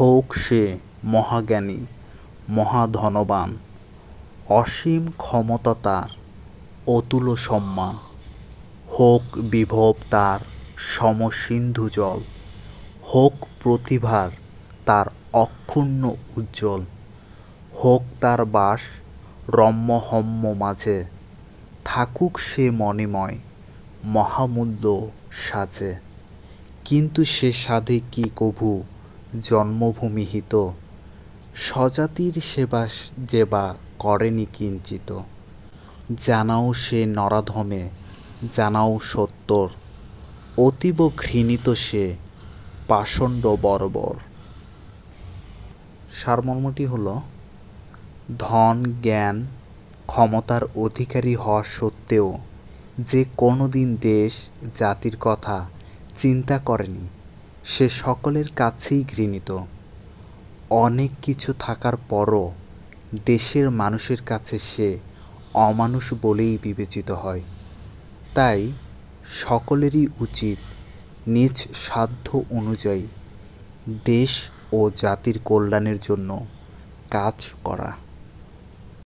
হোক সে মহাজ্ঞানী, মহাধনবান, অসীম ক্ষমতা তার, অতুল সম্মান। হোক বিভব তার সমসিন্ধু জল, হোক প্রতিভার তার অক্ষুণ্ণ উজ্জ্বল, হোক তার বাস রম্যহম্য মাঝে, থাকুক সে মণিময়, মহামূল্য সাজে। কিন্তু সে সাধে কি কভু জন্মভূমিহিত। স্বজাতির সেবা যে বা করেনি কিঞ্চিত। জানাও সে নরাধমে, জানাও সত্তর। অতীব ঘৃণিত সে, পাষণ্ড বর্বর। সারমর্মটি হলো, ধন, জ্ঞান, ক্ষমতার অধিকারী হওয়া সত্ত্বেও যে কোনো দিন দেশ, জাতির কথা চিন্তা করেনি সে সকলের কাছেই ঘৃণিত। অনেক কিছু থাকার পরও দেশের মানুষের কাছে সে অমানুষ বলেই বিবেচিত হয়। তাই সকলেরই উচিত নিজ সাধ্য অনুযায়ী দেশ ও জাতির কল্যাণের জন্য কাজ করা।